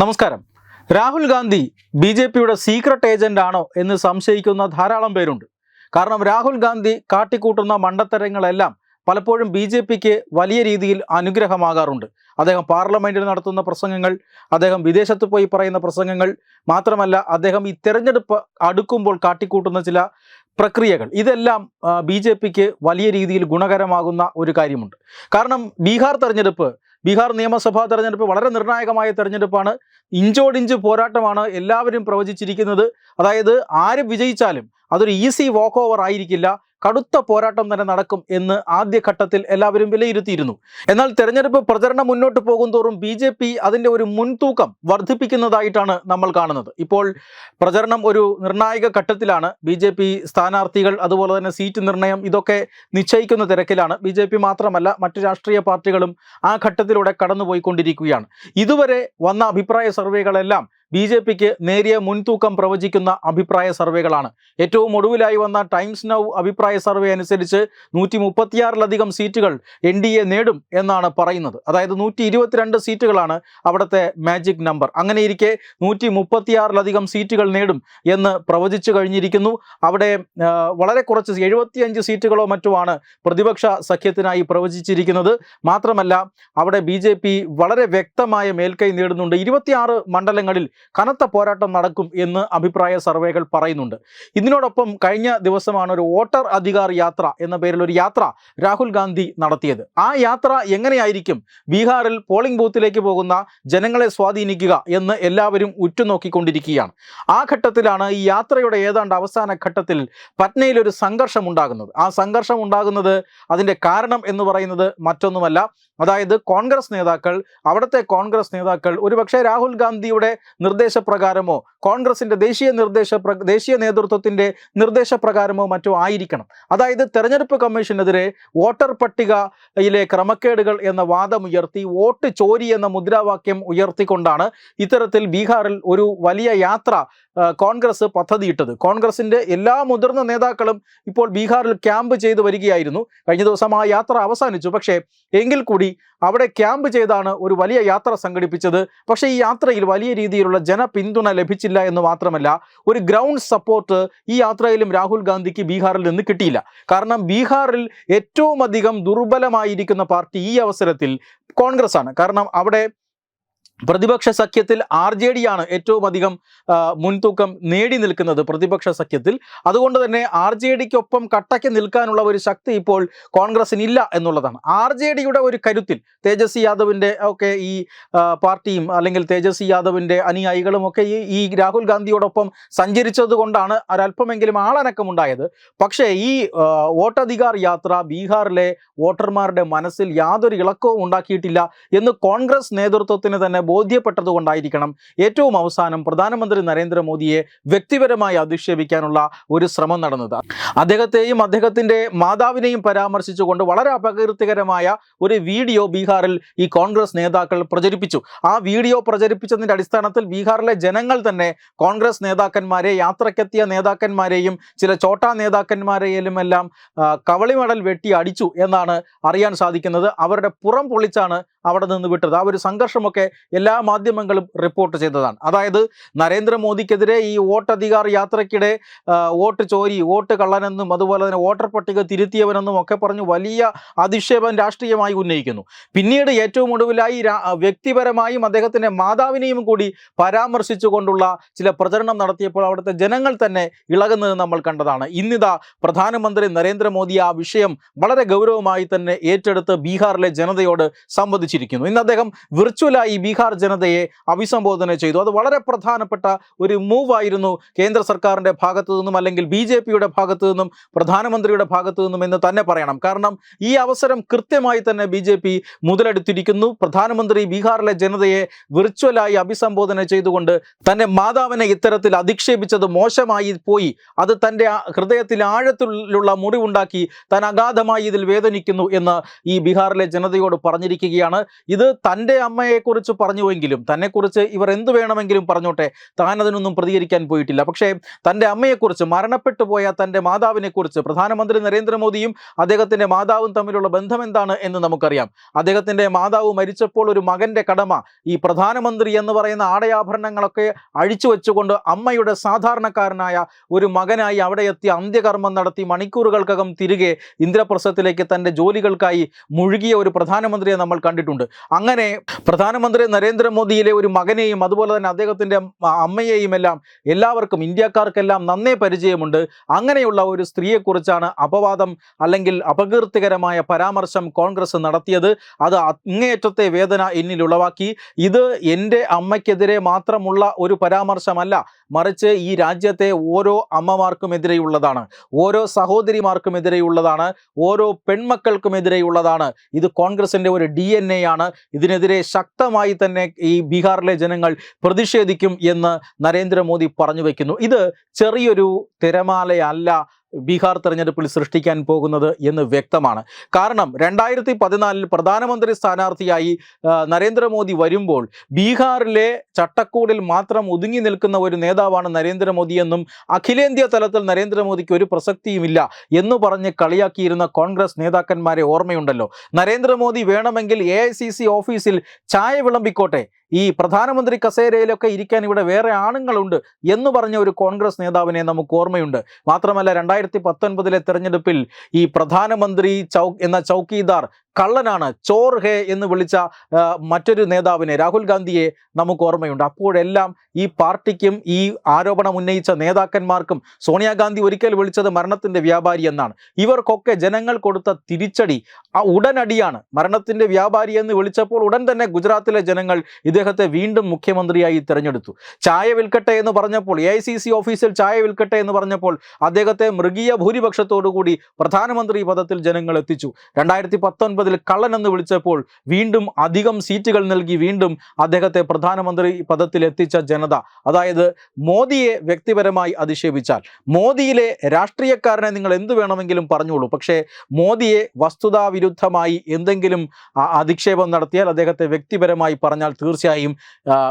നമസ്കാരം. Rahul Gandhi B J പിയുടെ secret agent ആണോ എന്ന് സംശയിക്കുന്ന ധാരാളം പേരുണ്ട്. കാരണം രാഹുൽ ഗാന്ധി കാട്ടിക്കൂട്ടുന്ന മണ്ടത്തരങ്ങളെല്ലാം പലപ്പോഴും ബി ജെ പിക്ക് വലിയ രീതിയിൽ അനുഗ്രഹമാകാറുണ്ട്. അദ്ദേഹം പാർലമെന്റിൽ നടത്തുന്ന പ്രസംഗങ്ങൾ അദ്ദേഹം വിദേശത്ത് പോയി പറയുന്ന പ്രസംഗങ്ങൾ മാത്രമല്ല അദ്ദേഹം ഈ തെരഞ്ഞെടുപ്പ് അടുക്കുമ്പോൾ കാട്ടിക്കൂട്ടുന്ന ചില പ്രക്രിയകൾ. ഇതെല്ലാം ബി ജെ പിക്ക് വലിയ രീതിയിൽ ഗുണകരമാകുന്ന ഒരു കാര്യമുണ്ട്. കാരണം ബീഹാർ തെരഞ്ഞെടുപ്പ് ബീഹാർ നിയമസഭാ തെരഞ്ഞെടുപ്പ് വളരെ നിർണായകമായ തെരഞ്ഞെടുപ്പാണ്. ഇഞ്ചോടിഞ്ച് പോരാട്ടമാണ് എല്ലാവരും പ്രവചിച്ചിരിക്കുന്നത്. അതായത് ആര് വിജയിച്ചാലും അതൊരു ഈസി വാക്ക് ഓവർ ആയിരിക്കില്ല. കടുത്ത പോരാട്ടം തന്നെ നടക്കും എന്ന് ആദ്യഘട്ടത്തിൽ എല്ലാവരും വിലയിരുത്തിയിരുന്നു. എന്നാൽ തെരഞ്ഞെടുപ്പ് പ്രചരണം മുന്നോട്ട് പോകും തോറും ബി ജെ പി അതിന്റെ ഒരു മുൻതൂക്കം വർദ്ധിപ്പിക്കുന്നതായിട്ടാണ് നമ്മൾ കാണുന്നത്. ഇപ്പോൾ പ്രചരണം ഒരു നിർണായക ഘട്ടത്തിലാണ്. ബി ജെ പി സ്ഥാനാർത്ഥികൾ അതുപോലെ തന്നെ സീറ്റ് നിർണയം ഇതൊക്കെ നിശ്ചയിക്കുന്ന തിരക്കിലാണ്. ബി ജെ പി മാത്രമല്ല മറ്റു രാഷ്ട്രീയ പാർട്ടികളും ആ ഘട്ടത്തിലൂടെ കടന്നുപോയിക്കൊണ്ടിരിക്കുകയാണ്. ഇതുവരെ വന്ന അഭിപ്രായ സർവേകളെല്ലാം ബി ജെ പിക്ക് നേരിയ മുൻതൂക്കം പ്രവചിക്കുന്ന അഭിപ്രായ സർവേകളാണ്. ഏറ്റവും ഒടുവിലായി വന്ന ടൈംസ് നൗ അഭിപ്രായ സർവേ അനുസരിച്ച് നൂറ്റി മുപ്പത്തിയാറിലധികം സീറ്റുകൾ എൻ ഡി എ നേടും എന്നാണ് പറയുന്നത്. അതായത് നൂറ്റി ഇരുപത്തിരണ്ട് സീറ്റുകളാണ് അവിടുത്തെ മാജിക് നമ്പർ. അങ്ങനെ ഇരിക്കെ നൂറ്റി മുപ്പത്തിയാറിലധികം സീറ്റുകൾ നേടും എന്ന് പ്രവചിച്ചു കഴിഞ്ഞിരിക്കുന്നു. അവിടെ വളരെ കുറച്ച് എഴുപത്തിയഞ്ച് സീറ്റുകളോ മറ്റുമാണ് പ്രതിപക്ഷ സഖ്യത്തിനായി പ്രവചിച്ചിരിക്കുന്നത്. മാത്രമല്ല അവിടെ ബി വളരെ വ്യക്തമായ മേൽക്കൈ നേടുന്നുണ്ട്. ഇരുപത്തിയാറ് മണ്ഡലങ്ങളിൽ കനത്ത പോരാട്ടം നടക്കും എന്ന് അഭിപ്രായ സർവേകൾ പറയുന്നുണ്ട്. ഇതിനോടൊപ്പം കഴിഞ്ഞ ദിവസമാണ് ഒരു വോട്ടർ അധികാർ യാത്ര എന്ന പേരിൽ ഒരു യാത്ര രാഹുൽ ഗാന്ധി നടത്തിയത്. ആ യാത്ര എങ്ങനെയായിരിക്കും? ബീഹാറിൽ പോളിംഗ് ബൂത്തിലേക്ക് പോകുന്ന ജനങ്ങളെ സ്വാധീനിക്കുക എന്ന് എല്ലാവരും ഉറ്റുനോക്കിക്കൊണ്ടിരിക്കുകയാണ്. ആ ഘട്ടത്തിലാണ് ഈ യാത്രയുടെ ഏതാണ്ട് അവസാന ഘട്ടത്തിൽ പറ്റ്നയിൽ ഒരു സംഘർഷം ഉണ്ടാകുന്നത്. ആ സംഘർഷം ഉണ്ടാകുന്നത് അതിന്റെ കാരണം എന്ന് പറയുന്നത് മറ്റൊന്നുമല്ല. അതായത് കോൺഗ്രസ് നേതാക്കൾ അവിടുത്തെ കോൺഗ്രസ് നേതാക്കൾ ഒരുപക്ഷെ രാഹുൽ ഗാന്ധിയുടെ നിർദ്ദേശപ്രകാരമോ കോൺഗ്രസിന്റെ ദേശീയ നിർദ്ദേശ ദേശീയ നേതൃത്വത്തിന്റെ നിർദ്ദേശപ്രകാരമോ മറ്റോ ആയിരിക്കണം. അതായത് തെരഞ്ഞെടുപ്പ് കമ്മീഷനെതിരെ വോട്ടർ പട്ടികയിലെ ക്രമക്കേടുകൾ എന്ന വാദമുയർത്തി വോട്ട് ചോരി എന്ന മുദ്രാവാക്യം ഉയർത്തിക്കൊണ്ടാണ് ഇത്തരത്തിൽ ബീഹാറിൽ ഒരു വലിയ യാത്ര കോൺഗ്രസ് പദ്ധതിയിട്ടത്. കോൺഗ്രസിന്റെ എല്ലാ മുതിർന്ന നേതാക്കളും ഇപ്പോൾ ബീഹാറിൽ ക്യാമ്പ് ചെയ്തു വരികയായിരുന്നു. കഴിഞ്ഞ ദിവസം ആ യാത്ര അവസാനിച്ചു. പക്ഷേ എങ്കിൽ കൂടി അവിടെ ക്യാമ്പ് ചെയ്താണ് ഒരു വലിയ യാത്ര സംഘടിപ്പിച്ചത്. പക്ഷേ ഈ യാത്രയിൽ വലിയ രീതിയിലുള്ള ജനപിന്തുണ ലഭിച്ചില്ല എന്ന് മാത്രമല്ല ഒരു ഗ്രൗണ്ട് സപ്പോർട്ട് ഈ യാത്രയിലും രാഹുൽ ഗാന്ധിക്ക് ബീഹാറിൽ നിന്ന് കിട്ടിയില്ല. കാരണം ബീഹാറിൽ ഏറ്റവും അധികം ദുർബലമായിരിക്കുന്ന പാർട്ടി ഈ അവസരത്തിൽ കോൺഗ്രസ് ആണ് കാരണം അവിടെ പ്രതിപക്ഷ സഖ്യത്തിൽ ആർ ജെ ഡി ആണ് ഏറ്റവും അധികം മുൻതൂക്കം നേടി നിൽക്കുന്നത് പ്രതിപക്ഷ സഖ്യത്തിൽ. അതുകൊണ്ട് തന്നെ ആർ ജെ ഡിക്കൊപ്പം കട്ടയ്ക്ക് നിൽക്കാനുള്ള ഒരു ശക്തി ഇപ്പോൾ കോൺഗ്രസിന് ഇല്ല എന്നുള്ളതാണ്. ആർ ജെ ഡിയുടെ ഒരു കരുത്തിൽ തേജസ്വി യാദവിന്റെ ഒക്കെ ഈ പാർട്ടിയും അല്ലെങ്കിൽ തേജസ്വി യാദവിന്റെ അനുയായികളും ഒക്കെ ഈ ഈ രാഹുൽ ഗാന്ധിയോടൊപ്പം സഞ്ചരിച്ചത് കൊണ്ടാണ് ഒരല്പമെങ്കിലും ആളനക്കമുണ്ടായത്. പക്ഷേ ഈ വോട്ടധികാർ യാത്ര ബീഹാറിലെ വോട്ടർമാരുടെ മനസ്സിൽ യാതൊരു ഇളക്കവും ഉണ്ടാക്കിയിട്ടില്ല എന്ന് കോൺഗ്രസ് നേതൃത്വത്തിന് തന്നെ ബോധ്യപ്പെട്ടത് കൊണ്ടായിരിക്കണം ഏറ്റവും അവസാനം പ്രധാനമന്ത്രി നരേന്ദ്രമോദിയെ വ്യക്തിപരമായി അധിക്ഷേപിക്കാനുള്ള ഒരു ശ്രമം നടന്നത്. അദ്ദേഹത്തെയും അദ്ദേഹത്തിന്റെ മാതാവിനെയും പരാമർശിച്ചുകൊണ്ട് വളരെ അപകീർത്തികരമായ ഒരു വീഡിയോ ബീഹാറിൽ ഈ കോൺഗ്രസ് നേതാക്കൾ പ്രചരിപ്പിച്ചു. ആ വീഡിയോ പ്രചരിപ്പിച്ചതിന്റെ അടിസ്ഥാനത്തിൽ ബീഹാറിലെ ജനങ്ങൾ തന്നെ കോൺഗ്രസ് നേതാക്കന്മാരെ യാത്രക്കെത്തിയ നേതാക്കന്മാരെയും ചില ചോട്ടാ നേതാക്കന്മാരെയും എല്ലാം കവളിമടൽ വെട്ടി അടിച്ചു എന്നാണ് അറിയാൻ സാധിക്കുന്നത്. അവരുടെ പുറം പൊളിച്ചാണ് അവിടെ നിന്ന് വിട്ടത്. ആ ഒരു സംഘർഷമൊക്കെ എല്ലാ മാധ്യമങ്ങളും റിപ്പോർട്ട് ചെയ്തതാണ്. അതായത് നരേന്ദ്രമോദിക്കെതിരെ ഈ വോട്ടധികാർ യാത്രയ്ക്കിടെ വോട്ട് ചോരി വോട്ട് കള്ളനെന്നും അതുപോലെ തന്നെ വോട്ടർ പട്ടിക തിരുത്തിയവനെന്നും ഒക്കെ പറഞ്ഞ് വലിയ അധിക്ഷേപം രാഷ്ട്രീയമായി ഉന്നയിക്കുന്നു. പിന്നീട് ഏറ്റവും ഒടുവിലായി വ്യക്തിപരമായും അദ്ദേഹത്തിന്റെ മാതാവിനെയും കൂടി പരാമർശിച്ചുകൊണ്ടുള്ള ചില പ്രചരണം നടത്തിയപ്പോൾ അവിടുത്തെ ജനങ്ങൾ തന്നെ ഇളകുന്നത് നമ്മൾ കണ്ടതാണ്. ഇന്നിതാ പ്രധാനമന്ത്രി നരേന്ദ്രമോദി ആ വിഷയം വളരെ ഗൗരവമായി തന്നെ ഏറ്റെടുത്ത് ബീഹാറിലെ ജനതയോട് സംവദിച്ചിരിക്കുന്നു ഇന്ന് അദ്ദേഹം വിർച്വലായി ബീഹാർ ജനതയെ അഭിസംബോധന ചെയ്തു. അത് വളരെ പ്രധാനപ്പെട്ട ഒരു മൂവ് ആയിരുന്നു കേന്ദ്ര സർക്കാരിന്റെ ഭാഗത്തു നിന്നും അല്ലെങ്കിൽ ബി ജെ പിയുടെ ഭാഗത്തു നിന്നും പ്രധാനമന്ത്രിയുടെ ഭാഗത്തു നിന്നും എന്ന് തന്നെ പറയണം. കാരണം ഈ അവസരം കൃത്യമായി തന്നെ ബി ജെ പി മുതലെടുത്തിരിക്കുന്നു. പ്രധാനമന്ത്രി ബീഹാറിലെ ജനതയെ വിർച്വലായി അഭിസംബോധന ചെയ്തുകൊണ്ട് തന്റെ മാതാവിനെ ഇത്തരത്തിൽ അധിക്ഷേപിച്ചത് മോശമായി പോയി. അത് തന്റെ ഹൃദയത്തിൽ ആഴത്തിലുള്ള മുറിവുണ്ടാക്കി താൻ അഗാധമായി ഇതിൽ വേദനിക്കുന്നു എന്ന് ഈ ബീഹാറിലെ ജനതയോട് പറഞ്ഞിരിക്കുകയാണ്. ഇത് തന്റെ അമ്മയെക്കുറിച്ച് പറഞ്ഞുവെങ്കിലും തന്നെക്കുറിച്ച് ഇവർ എന്ത് വേണമെങ്കിലും പറഞ്ഞോട്ടെ താൻ അതിനൊന്നും പ്രതികരിക്കാൻ പോയിട്ടില്ല. പക്ഷേ തന്റെ അമ്മയെക്കുറിച്ച് മരണപ്പെട്ടു പോയ തന്റെ മാതാവിനെക്കുറിച്ച് പ്രധാനമന്ത്രി നരേന്ദ്രമോദിയും അദ്ദേഹത്തിന്റെ മാതാവും തമ്മിലുള്ള ബന്ധം എന്താണ് എന്ന് നമുക്കറിയാം. അദ്ദേഹത്തിന്റെ മാതാവ് മരിച്ചപ്പോൾ ഒരു മകന്റെ കടമ ഈ പ്രധാനമന്ത്രി എന്ന് പറയുന്ന ആടയാഭരണങ്ങളൊക്കെ അഴിച്ചു വെച്ചുകൊണ്ട് അമ്മയുടെ സാധാരണക്കാരനായ ഒരു മകനായി അവിടെ എത്തി അന്ത്യകർമ്മം നടത്തി മണിക്കൂറുകൾക്കകം തിരികെ ഇന്ദ്രപ്രസ്ഥത്തിലേക്ക് തന്റെ ജോലികൾക്കായി മുഴുകിയ ഒരു പ്രധാനമന്ത്രിയെ നമ്മൾ കണ്ടിട്ടുണ്ട്. അങ്ങനെ പ്രധാനമന്ത്രി നരേന്ദ്രമോദിയിലെ ഒരു മകനെയും അതുപോലെ തന്നെ അദ്ദേഹത്തിന്റെ അമ്മയെയും എല്ലാം എല്ലാവർക്കും ഇന്ത്യക്കാർക്കെല്ലാം നന്നേ പരിചയമുണ്ട്. അങ്ങനെയുള്ള ഒരു സ്ത്രീയെക്കുറിച്ചാണ് അപവാദം അല്ലെങ്കിൽ അപകീർത്തികരമായ പരാമർശം കോൺഗ്രസ് നടത്തിയത്. അത് അങ്ങേയറ്റത്തെ വേദന എന്നിൽ ഉളവാക്കി. ഇത് എന്റെ അമ്മയ്ക്കെതിരെ മാത്രമുള്ള ഒരു പരാമർശമല്ല മറിച്ച് ഈ രാജ്യത്തെ ഓരോ അമ്മമാർക്കുമെതിരെയുള്ളതാണ് ഓരോ സഹോദരിമാർക്കുമെതിരെയുള്ളതാണ് ഓരോ പെൺമക്കൾക്കുമെതിരെയുള്ളതാണ് ഇത് കോൺഗ്രസിന്റെ ഒരു ഡി എൻ എ ആണ് ഇതിനെതിരെ ശക്തമായി തന്നെ ഈ ബീഹാറിലെ ജനങ്ങൾ പ്രതിഷേധിക്കും എന്ന് നരേന്ദ്രമോദി പറഞ്ഞു വയ്ക്കുന്നു ഇത് ചെറിയൊരു തിരമാലയല്ല. ബീഹാർ തെരഞ്ഞെടുപ്പിൽ സൃഷ്ടിക്കാൻ പോകുന്നത് എന്ന് വ്യക്തമാണ്. കാരണം രണ്ടായിരത്തി പതിനാലിൽ പ്രധാനമന്ത്രി സ്ഥാനാർത്ഥിയായി നരേന്ദ്രമോദി വരുമ്പോൾ ബീഹാറിലെ ചട്ടക്കൂടിൽ മാത്രം ഒതുങ്ങി നിൽക്കുന്ന ഒരു നേതാവാണ് നരേന്ദ്രമോദി എന്നും അഖിലേന്ത്യാ തലത്തിൽ നരേന്ദ്രമോദിക്ക് ഒരു പ്രസക്തിയുമില്ല എന്ന് പറഞ്ഞ് കളിയാക്കിയിരുന്ന കോൺഗ്രസ് നേതാക്കന്മാരെ ഓർമ്മയുണ്ടല്ലോ. നരേന്ദ്രമോദി വേണമെങ്കിൽ എ ഓഫീസിൽ ചായ വിളമ്പിക്കോട്ടെ ഈ പ്രധാനമന്ത്രി കസേരയിലൊക്കെ ഇരിക്കാൻ ഇവിടെ വേറെ ആണുങ്ങളുണ്ട് എന്ന് പറഞ്ഞ ഒരു കോൺഗ്രസ് നേതാവിനെ നമുക്ക് ഓർമ്മയുണ്ട്. മാത്രമല്ല രണ്ടായിരത്തി പത്തൊൻപതിലെ തെരഞ്ഞെടുപ്പിൽ ഈ പ്രധാനമന്ത്രി ചൗ എന്ന ചൗക്കീദാർ കള്ളനാണ് ചോർ ഹേ എന്ന് വിളിച്ച മറ്റൊരു നേതാവിനെ രാഹുൽ ഗാന്ധിയെ നമുക്ക് ഓർമ്മയുണ്ട്. അപ്പോഴെല്ലാം ഈ പാർട്ടിക്കും ഈ ആരോപണം ഉന്നയിച്ച നേതാക്കന്മാർക്കും സോണിയാഗാന്ധി ഒരിക്കൽ വിളിച്ചത് മരണത്തിന്റെ വ്യാപാരി എന്നാണ്. ഇവർക്കൊക്കെ ജനങ്ങൾ കൊടുത്ത തിരിച്ചടി ആ ഉടനടിയാണ്. മരണത്തിന്റെ വ്യാപാരി എന്ന് വിളിച്ചപ്പോൾ ഉടൻ തന്നെ ഗുജറാത്തിലെ ജനങ്ങൾ ഇദ്ദേഹത്തെ വീണ്ടും മുഖ്യമന്ത്രിയായി തിരഞ്ഞെടുത്തു. ചായ വിൽക്കട്ടെ എന്ന് പറഞ്ഞപ്പോൾ എ ഓഫീസിൽ ചായ വിൽക്കട്ടെ എന്ന് പറഞ്ഞപ്പോൾ അദ്ദേഹത്തെ മൃഗീയ ഭൂരിപക്ഷത്തോടുകൂടി പ്രധാനമന്ത്രി പദത്തിൽ ജനങ്ങൾ എത്തിച്ചു. രണ്ടായിരത്തി പത്തൊൻപതിൽ കള്ളൻ എന്ന് വിളിച്ചപ്പോൾ വീണ്ടും അധികം സീറ്റുകൾ നൽകി വീണ്ടും അദ്ദേഹത്തെ പ്രധാനമന്ത്രി പദത്തിൽ എത്തിച്ച ജനത. അതായത് മോദിയെ വ്യക്തിപരമായി അധിക്ഷേപിച്ചാൽ. മോദിയിലെ രാഷ്ട്രീയക്കാരനെ നിങ്ങൾ എന്തു വേണമെങ്കിലും പറഞ്ഞോളൂ. പക്ഷേ മോദിയെ വസ്തുതാവിരുദ്ധമായി എന്തെങ്കിലും അധിക്ഷേപം നടത്തിയാൽ അദ്ദേഹത്തെ വ്യക്തിപരമായി പറഞ്ഞാൽ തീർച്ചയായും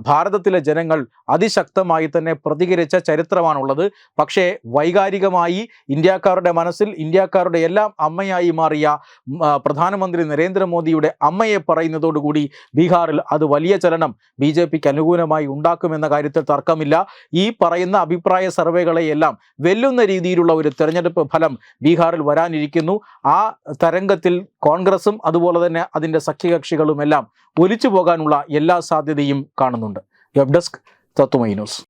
ഭാരതത്തിലെ ജനങ്ങൾ അതിശക്തമായി തന്നെ പ്രതികരിച്ച ചരിത്രമാണുള്ളത്. പക്ഷേ വൈകാരികമായി ഇന്ത്യക്കാരുടെ മനസ്സിൽ ഇന്ത്യക്കാരുടെ എല്ലാം അമ്മയായി മാറിയ ആ, പ്രധാനമന്ത്രി നരേന്ദ്രമോദിയുടെ അമ്മയെ പറയുന്നതോടുകൂടി ബീഹാറിൽ അത് വലിയ ചലനം ബി ജെ പിക്ക് അനുകൂലമായി ഉണ്ടാക്കുമെന്ന കാര്യത്തിൽ തർക്കമില്ല. ഈ പറയുന്ന അഭിപ്രായ സർവേകളെയെല്ലാം വെല്ലുന്ന രീതിയിലുള്ള ഒരു തെരഞ്ഞെടുപ്പ് ഫലം ബീഹാറിൽ വരാനിരിക്കുന്നു. ആ തരംഗത്തിൽ കോൺഗ്രസും അതുപോലെ തന്നെ അതിന്റെ സഖ്യകക്ഷികളുമെല്ലാം ഒലിച്ചു പോകാനുള്ള എല്ലാ സാധ്യതയും കാണുന്നുണ്ട്. Web desk Tatwamayi news.